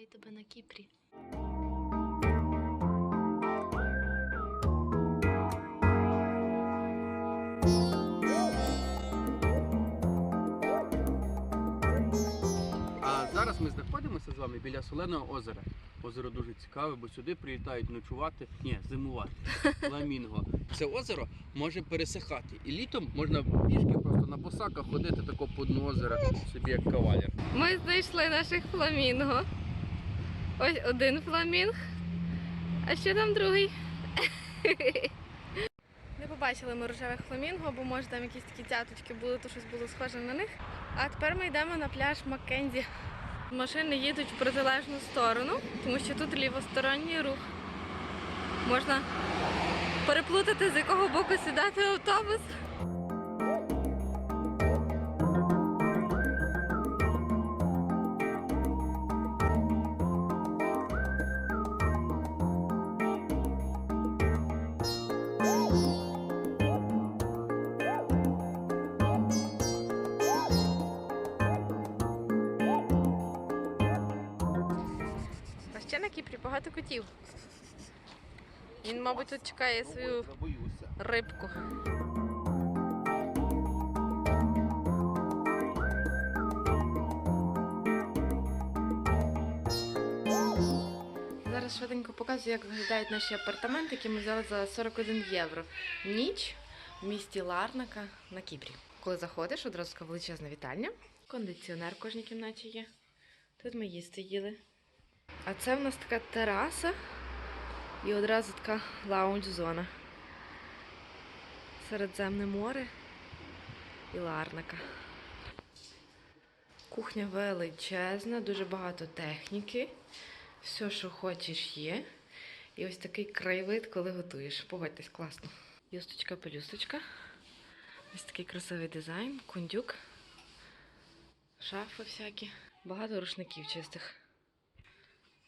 Вітаю тебе на Кіпрі. А зараз ми знаходимося з вами біля соленого озера. Озеро дуже цікаве, бо сюди приїжджають ночувати, ні, зимувати. Фламінго. Це озеро може пересихати. І літом можна пішки просто на босаках ходити тако по дну озера, собі як кавалер. Ми знайшли наших фламінго. Ось один фламінг. А ще там другий. Не побачили ми рожевих фламінго, бо може там якісь такі цяточки були, то щось було схоже на них. А тепер ми йдемо на пляж Маккензі. Машини їдуть в протилежну сторону, тому що тут лівосторонній рух. Можна переплутати, з якого боку сідати автобус. Чекає свою рибку. Зараз швиденько показую, як виглядають наші апартаменти, які ми взяли за 41 євро. Ніч в місті Ларнака на Кіпрі. Коли заходиш, одразу така величезна вітальня. Кондиціонер в кожній кімнаті є. Тут ми їсти їли. А це в нас така тераса і одразу така лаунж-зона. Середземне море і Ларнака. Кухня величезна, дуже багато техніки. Все, що хочеш, є. І ось такий краєвид, коли готуєш. Погодьтесь, класно. Юсточка, пелюсточка. Ось такий красивий дизайн, кундюк, шафи всякі. Багато рушників чистих.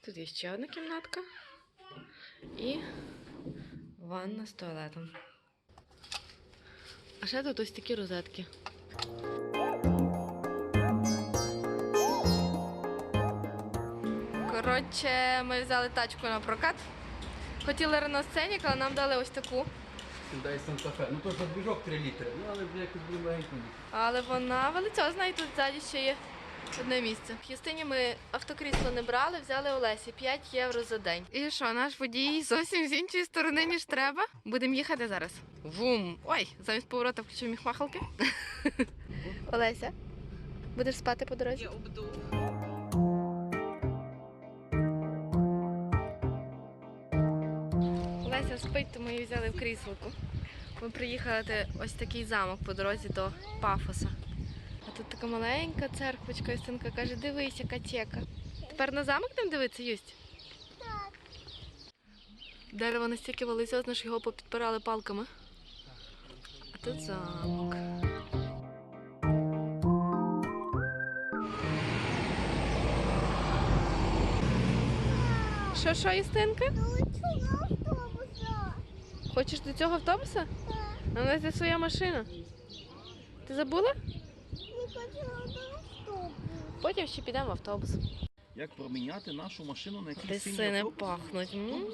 Тут є ще одна кімнатка. І ванна з туалетом. А ще тут ось такі розетки. Коротше, ми взяли тачку на прокат. Хотіли Renault Scenic, але нам дали ось таку. Дай Санта-Фе. Ну то ж двіжок 3 літри. Ну але якось було легенько. Але вона величезна і тут ззаді ще є одне місце. В Х'юстині ми автокрісло не брали, взяли Олесі 5 євро за день. І що, наш водій зовсім з іншої сторони, ніж треба. Будемо їхати зараз. Вум! Ой, замість поворота включив міхмахалки. Олеся, будеш спати по дорозі? Я обду. Олеся спить, тому її взяли в кріслку. Ми приїхали ось такий замок по дорозі до Пафоса. Така маленька церквочка, Юстинка каже, дивись, яка тека. Тепер на замок там дивитися, Юсть? Так. Дерево настільки величезне, що його попідпирали палками. А тут замок. Що, що, Юстинка? Хочеш до цього автобуса? А у нас є своя машина. Ти забула? Потім ще підемо в автобус. Як проміняти нашу машину на якийсь синій Апельсини автобус? пахнуть. М?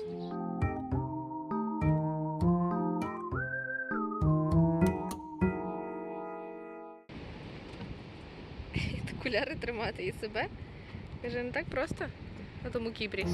Окуляри тримати і себе. Каже, не так просто на тому кібрі.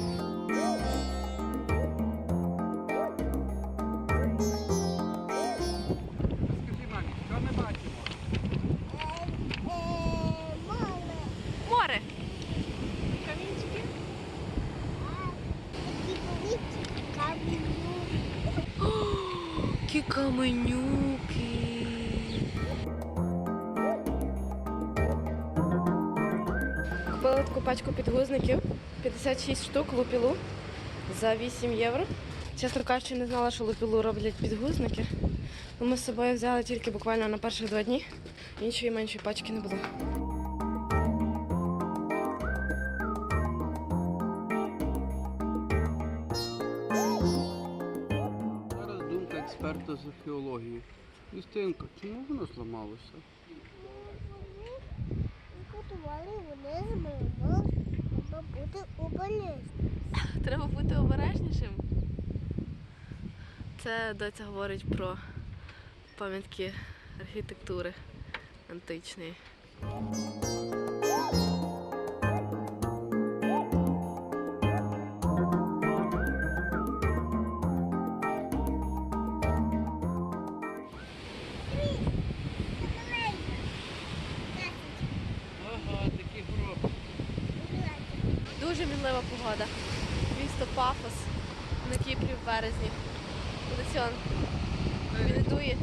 Купила таку пачку підгузників, 56 штук лупілу за 8 євро. Чесно кажучи, не знала, що лупілу роблять підгузники. Ну, Ми з собою взяли тільки буквально на перших два дні. Іншої меншої пачки не було. Зараз думка експерта з археології. Юстинка, чому воно зламалося? Готували вони з мене Треба бути обережним. Треба бути обережнішим. Це доця говорить про пам'ятки архітектури античної. Дуже мінлива погода. Місто Пафос на Кіпрі в березні. Коли він дує.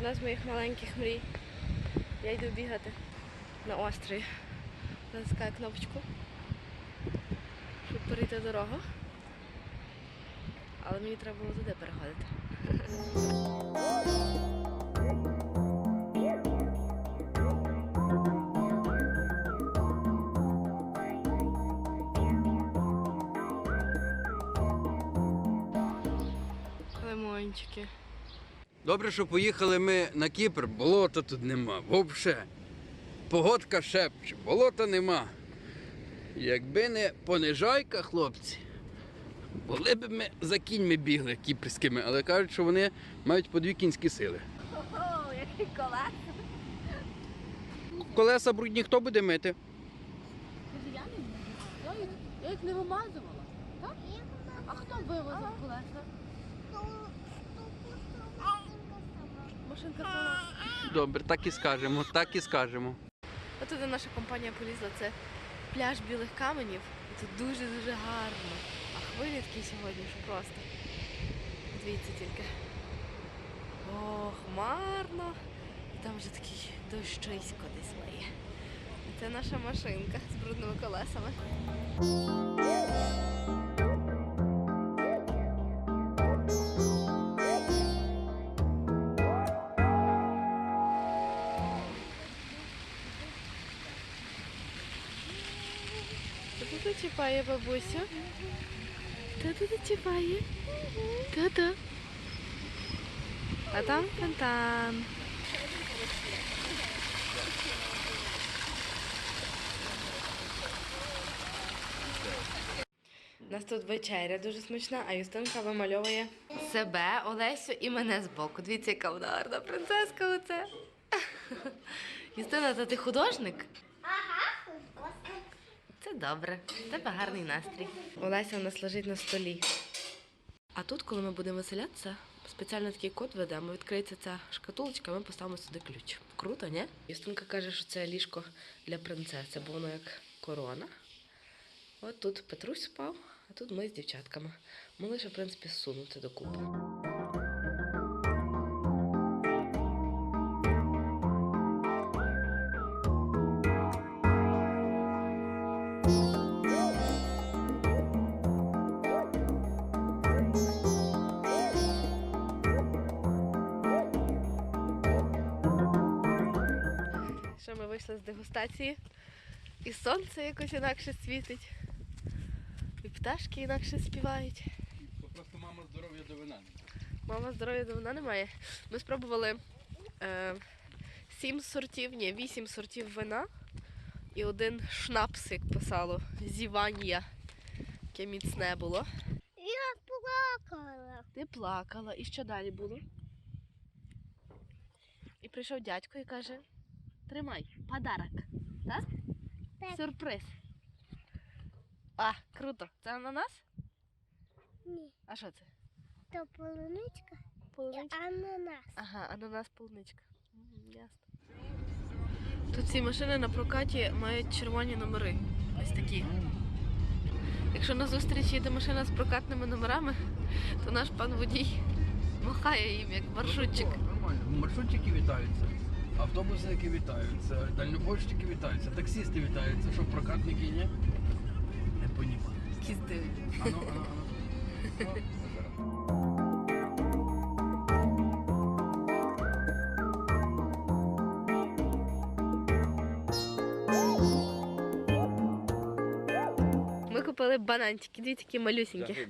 Одна з моїх маленьких мрій. Я йду бігати на острові. Натискаю кнопочку, щоб перейти дорогу. Але мені треба було туди переходити. Добре, що поїхали ми на Кіпр, болота тут нема. Взагалі. Погодка шепче, болота нема. Якби не понижайка, хлопці, були б ми за кіньми бігли кіпрськими, але кажуть, що вони мають по дві кінські сили. О, який колес. Колеса брудні хто буде мити? Я не їх, я їх не вимазувала. Так? А хто вивозив колеса? Машинка сама. Добре, так і скажемо, так і скажемо. Отуди наша компанія полізла. Це пляж білих каменів. Тут дуже-дуже гарно. А хвилі такі сьогодні, що просто. Дивіться тільки. О, хмарно. І там вже такий дощисько десь лає. Це наша машинка з брудними колесами. Чіпає бабусю? Хто тут чіпає? Хто-то? А там фонтан. У нас тут вечеря дуже смачна, а Юстинка вимальовує себе, Олесю і мене збоку. Дивіться, яка вона гарна принцеска оце. Юстина, то ти художник? Це добре. В тебе гарний настрій. Олеся у нас лежить на столі. А тут, коли ми будемо веселятися, спеціально такий код ведемо, відкриється ця шкатулочка, ми поставимо сюди ключ. Круто, ні? Юстинка каже, що це ліжко для принцеси, бо воно як корона. От тут Петрусь спав, а тут ми з дівчатками. Ми лише, в принципі, сунути докупи. Дегустації, і сонце якось інакше світить, і пташки інакше співають. Просто мама здоров'я до вина. Мама здоров'я давно немає. Ми спробували е, сім сортів, ні, вісім сортів вина і один шнапс, як писало, зівання, яке міцне було. Я плакала. Ти плакала, і що далі було? І прийшов дядько і каже: Тримай, подарок. Так? Так. Сюрприз. А, круто. Це ананас? Ні, А що це? то полуничка і ананас. Ага, ананас полуничка. Ясно. Тут ці машини на прокаті мають червоні номери. Ось такі. Якщо на зустріч їде машина з прокатними номерами, то наш пан водій махає їм як маршрутчик. Нормально. Маршрутчики вітаються, автобусники вітаються, дальнобойщики вітаються, таксісти вітаються, що прокатники ні. Не понімаю. їздили. Ану, ану, ану. Ми купили бананчики, дві такі малюсінькі.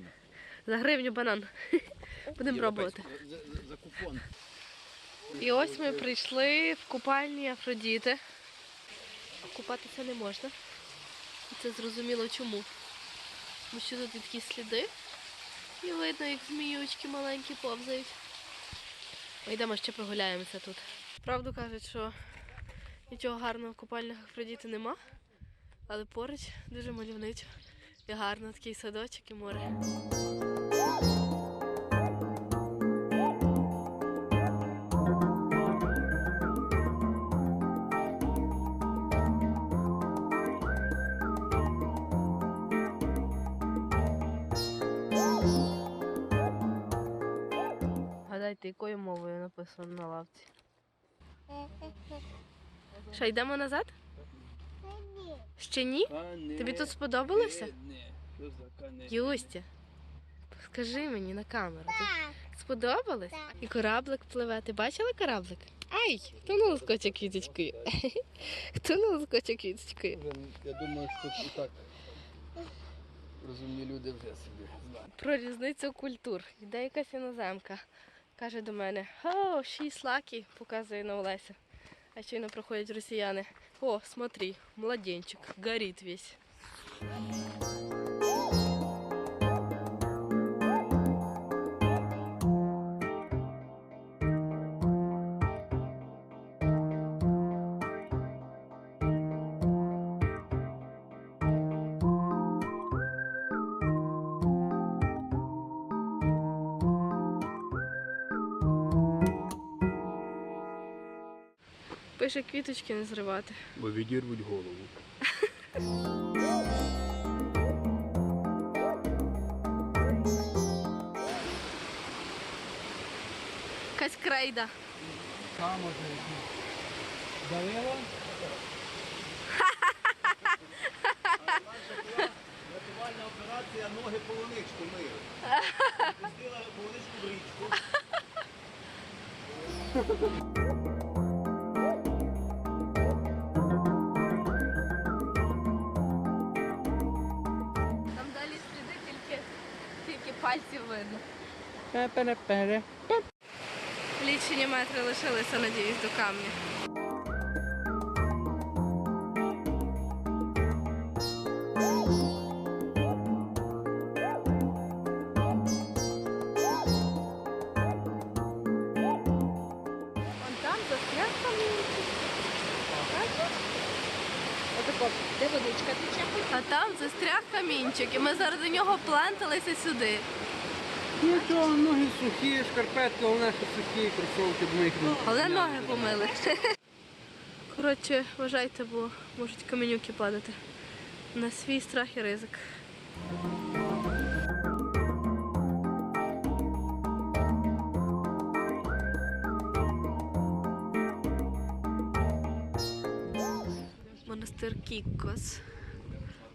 За гривню банан. Будемо пробувати. За, за, за купон. І ось ми прийшли в купальні Афродіти. Купатися не можна. І це зрозуміло чому. Тому що тут є такі сліди. І видно, як зміючки маленькі повзають. Ми йдемо ще прогуляємося тут. Правду кажуть, що нічого гарного в купальнях Афродіти нема, але поруч дуже мальовничо. І гарно такий садочок і море. Написано на лавці. Що, йдемо назад? Ні. Ще ні? Тобі тут сподобалося? Юстя, скажи мені на камеру. Так. сподобалось? Так. І кораблик пливе. Ти бачила кораблик? Ай, хто на лоскоче квіточкою? Хто на лоскоче квіточкою? Я думаю, що тут і так розумні люди вже собі знають. Про різницю культур. Йде якась іноземка. Каже до мене, о, шість лакі, показує на Олеся. А щойно проходять росіяни. О, смотри, младенчик, горить весь. Пише квіточки не зривати. Бо відірвуть голову. Якась крейда. Там. Давила? Рятувальна операція ноги полуничку мили. Пустила полуничку в річку. Лічені метри лишилися, надіюсь, до камня. Вон там застряг камінчик. Де водичка тече? А там застряг камінчик, і ми заради нього пленталися сюди. Нічого, ноги сухі, шкарпетки, головне, що сухі, кросовки, бо ми їх не Але ноги помили. Коротше, вважайте, бо можуть каменюки падати. На свій страх і ризик. Монастир Кіккос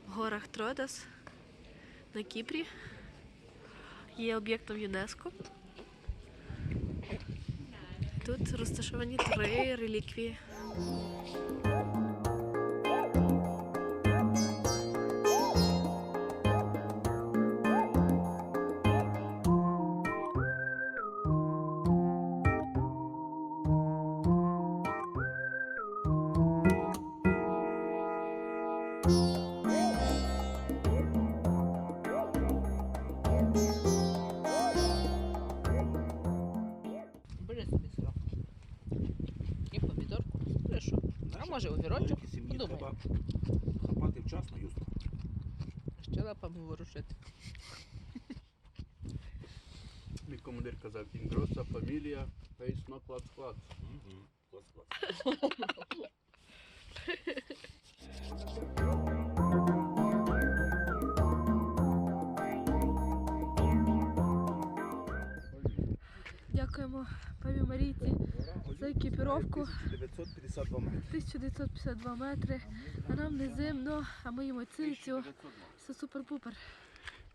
в горах Тродас на Кіпрі. Є об'єктом ЮНЕСКО. Тут розташовані три реліквії. Може огірочок? Великій сім'ї Подумай. треба хапати вчасно, Юста. Ще лапами ворушити. Мій командир казав, інгроса, фамілія, пейс, фейсно, клац, клац. Клас, клас. за екіпіровку. 1952 метри. 1952 метри. А нам не зимно, а ми їмо цицю. Все супер-пупер.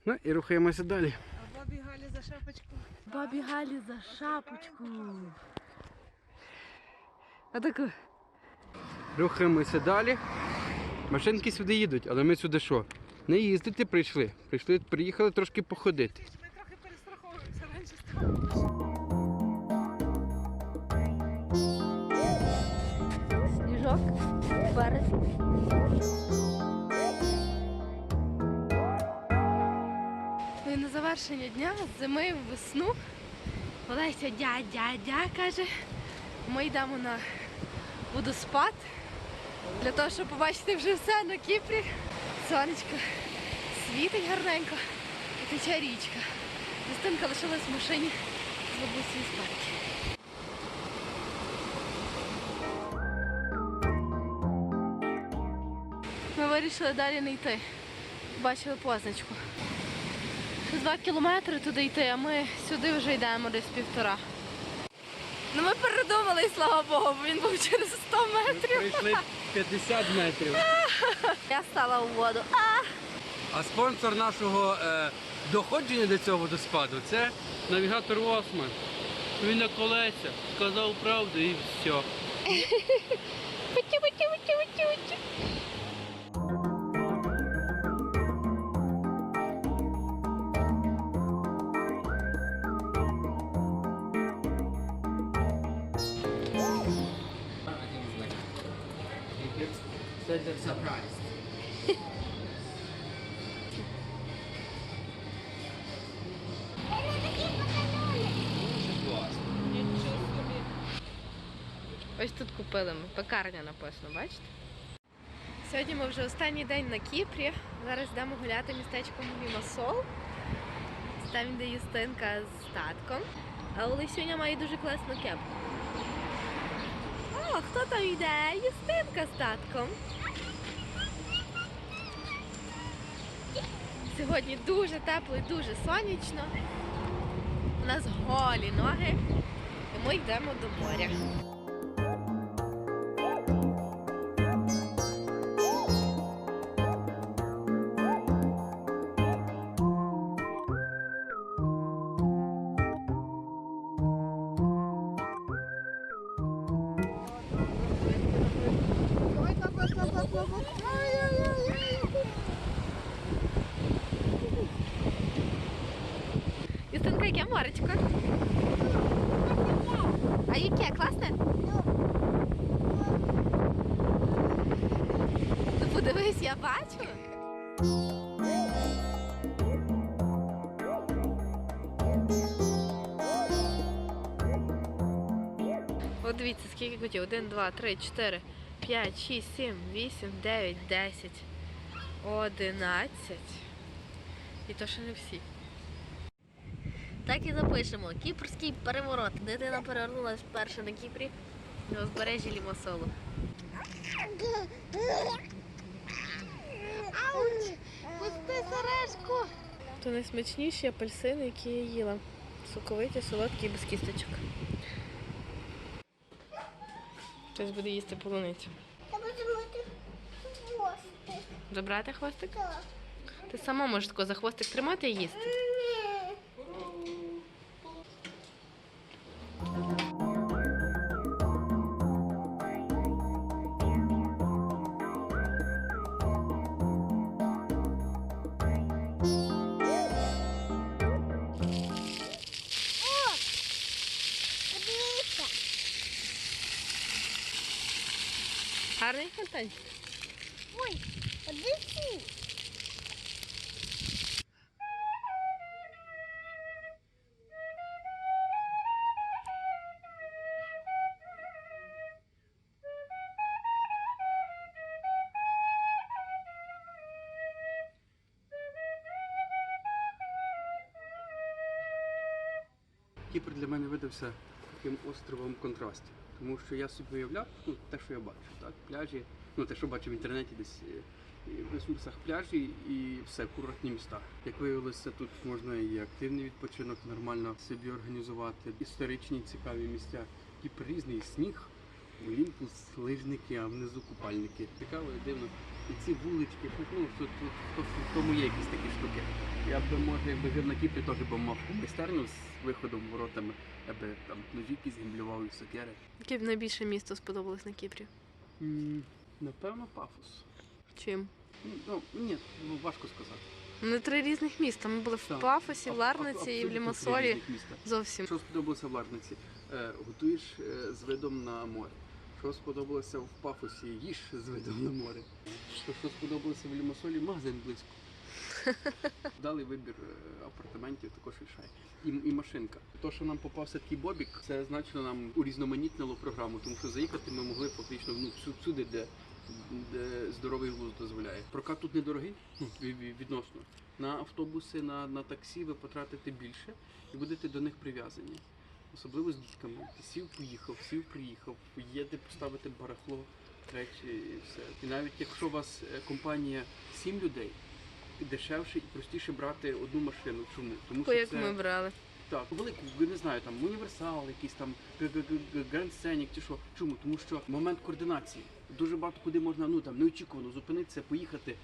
Ну і рухаємося далі. А бабі Галі за шапочку. Бабі Галі за шапочку. А таку. Рухаємося далі. Машинки сюди їдуть, але ми сюди що? Не їздити прийшли. Прийшли, приїхали трошки походити. Завершення дня з зими в весну Олеся дядя-дя каже, ми йдемо на водоспад для того, щоб побачити вже все на Кіпрі. Сонечко світить гарненько і тече річка. Юстинка лишилась в машині з бабусею спати. Ми вирішили далі не йти. Бачили позначку. Два кілометри туди йти, а ми сюди вже йдемо десь півтора. Ну ми передумали, і слава Богу, бо він був через 100 метрів. Прийшли 50 метрів. Я стала у воду. А спонсор нашого е, доходження до цього водоспаду це навігатор Осман. Він на колесах, сказав правду і все. Утю-утю-утю-утю-утю. Ось тут купили ми. Пекарня написано, бачите? Сьогодні ми вже останній день на Кіпрі. Зараз йдемо гуляти містечком Лімасол. Це Там де Юстинка з татком. А Олесюня має дуже класну кепку. О, хто там йде? Юстинка з татком. Сьогодні дуже тепло і дуже сонячно. У нас голі ноги. І ми йдемо до моря. Юстинка, яке моречко? А яке? Класне? Ну подивись, я бачу. От дивіться, скільки котів. 1, 2, 3, 4, 5, 6, 7, 8, 9, 10, 11. І то ще не всі. Так і запишемо. Кіпрський переворот. Дитина перевернулася вперше на Кіпрі на узбережжі Лімасолу. Ауч! Пусти сережку! То найсмачніші апельсини, які я їла. Соковиті, солодкі, без кісточок. Хтось буде їсти полуницю. Я буду мити хвостик. Забрати хвостик? Так. Ти сама можеш тако за хвостик тримати і їсти. Фонтанчик. Ой, подивіться. Кіпр для мене видався таким островом контрастів. Тому що я собі уявляв, ну, те, що я бачу, так, пляжі, ну те, що бачу в інтернеті десь е, в ресурсах пляжі і все, курортні міста. Як виявилося, тут можна і активний відпочинок нормально собі організувати, історичні цікаві місця. Кіпр різний, сніг, Олімпус, лижники, а внизу купальники. Цікаво і дивно. І ці вулички, ну, тут, в тому є якісь такі штуки. Я би, може, якби жив на Кіпрі, теж би мав майстерню з виходом воротами, я би там ножі якісь гімблював і сокери. Яке найбільше місто сподобалось на Кіпрі? М, Напевно, пафос. Чим? Ну, ні, ну, важко сказати. Не три різних міста. Ми були в Так. Пафосі, в Ларниці і в Лімасолі. Зовсім. Що сподобалося в Ларниці? Е, готуєш е, з видом на море. Що сподобалося в Пафосі? Їж з видом на море. Що, що сподобалося в Лімасолі? Магазин близько. Дали вибір е, апартаментів, також рішає. І, і машинка. То, що нам попався такий бобік, це значно нам урізноманітнило програму, тому що заїхати ми могли фактично ну, всюди, де здоровий глузд дозволяє. Прокат тут недорогий, ну, ві- ві- відносно. На автобуси, на, на таксі ви потратите більше і будете до них прив'язані. Особливо з дітками. Ти сів, поїхав, сів, приїхав, є де поставити барахло, речі і все. І навіть якщо у вас е, компанія сім людей, дешевше і простіше брати одну машину. Чому? Тому що як це ми брали. так, велику, я не знаю, там універсал, якийсь там Гранд Сценік чи що. Чому? Тому що момент координації. Дуже багато куди можна ну там неочікувано зупинитися, поїхати,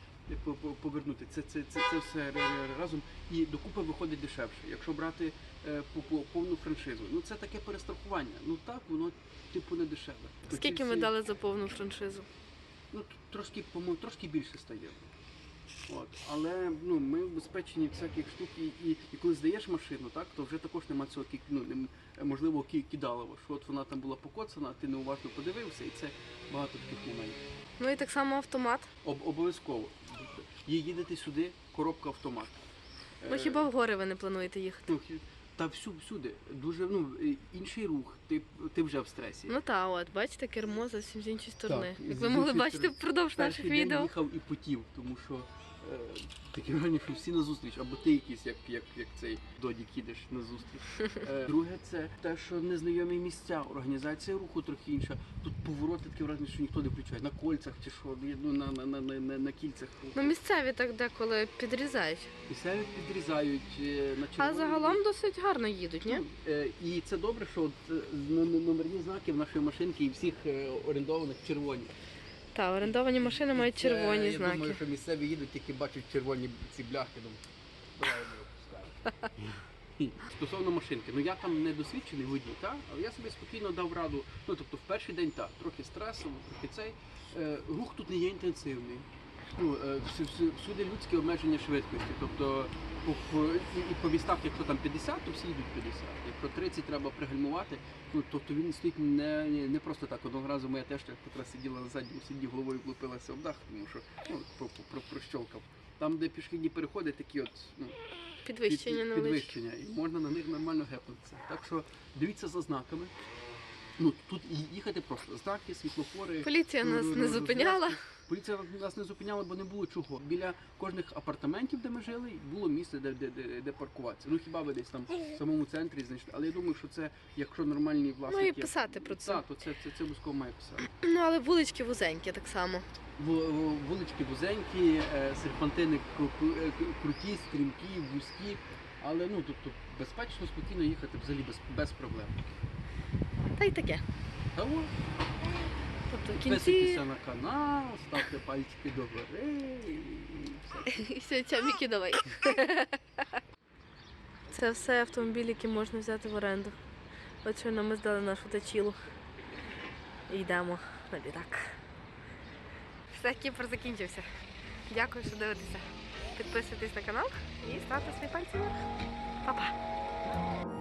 по- по- повернути. Це, це, це, це все разом і докупи виходить дешевше. Якщо брати е, по, по повну франшизу, ну це таке перестрахування. Ну так, воно типу не дешеве. Скільки ми дали за повну франшизу? Ну, трошки, по-моєму, трошки більше стає. От. Але ну, ми убезпечені всяких штук, і, і, і коли здаєш машину, так, то вже також нема цього кі- ну, можливо кі- кидалово, що от вона там була покоцана, ти неуважно подивився, і це багато таких моментів. Ну і так само автомат. Об, обов'язково. Їдете сюди, коробка автомат. Ну Е, хіба в гори ви не плануєте їхати? ну, та всю, всюди. Дуже ну, інший рух, ти, ти вже в стресі. Ну та от, бачите, кермо зовсім з іншої сторони. Так, Як ви могли бачити впродовж наших відео. Я їхав і потів, тому що е, враження, що всі на зустріч, або ти якийсь, як, як, як цей додік їдеш на зустріч. Е, друге, це те, що незнайомі місця, організація руху трохи інша. Тут повороти таке враження, що ніхто не включає. На кольцях чи що, ну, на, на, на, на, на, на кільцях. Ну місцеві так деколи підрізають. Місцеві підрізають е, на А загалом досить гарно їдуть, ні? Ну, І це добре, що от е, н- н- номерні знаки в нашої машинки і всіх орендованих червоні. Так, орендовані машини мають Це, червоні я знаки. думаю, що місцеві їдуть, тільки бачать червоні ці бляхи. Думаю. Стосовно машинки, ну я там не досвідчений водій, та? але я собі спокійно дав раду. Ну тобто в перший день так, трохи стресово, трохи цей. Е, рух тут не є інтенсивний. Ну, е, всю- всю- всюди людське обмеження швидкості. Тобто і, по містах, якщо там 50, то всі йдуть 50. Якщо 30 треба пригальмувати, ну тобто він стоїть не, не, просто так. Одного разу моя теща якраз сиділа на задньому сидінні, головою влупилася в дах, тому що ну, про, про, про, прощолкав. Там, де пішохідні переходи, такі от ну, Підвищення під- невеличке. підвищення, і можна на них нормально гепнутися. Так що дивіться за знаками. Ну тут їхати просто знаки, світлофори. Поліція ну, нас не зупиняла. Поліція нас не зупиняла, бо не було чого. Біля кожних апартаментів, де ми жили, було місце, де, де, де, де паркуватися. Ну хіба ви десь там в самому центрі знайшли. Але я думаю, що це, якщо нормальні власники. Ну і писати про це. Так, то це, це, це обов'язково має писати. Ну але вулички вузенькі так само. Ву- ву- Вулички вузенькі, е, серпантини е, кру- круті, стрімкі, вузькі. Але ну тобто безпечно, спокійно їхати взагалі без, без проблем. Та й таке. Та о, Тобто в кінці підписуйтеся на канал, ставте пальчики догори і все. і все, ця Мікі, давай. Це все автомобілі, які можна взяти в оренду. От щойно ми здали нашу тачілу. І йдемо на літак. Все, Кіпр закінчився. Дякую, що дивитеся. Підписуйтесь на канал і ставте свої пальці вверх. Па-па!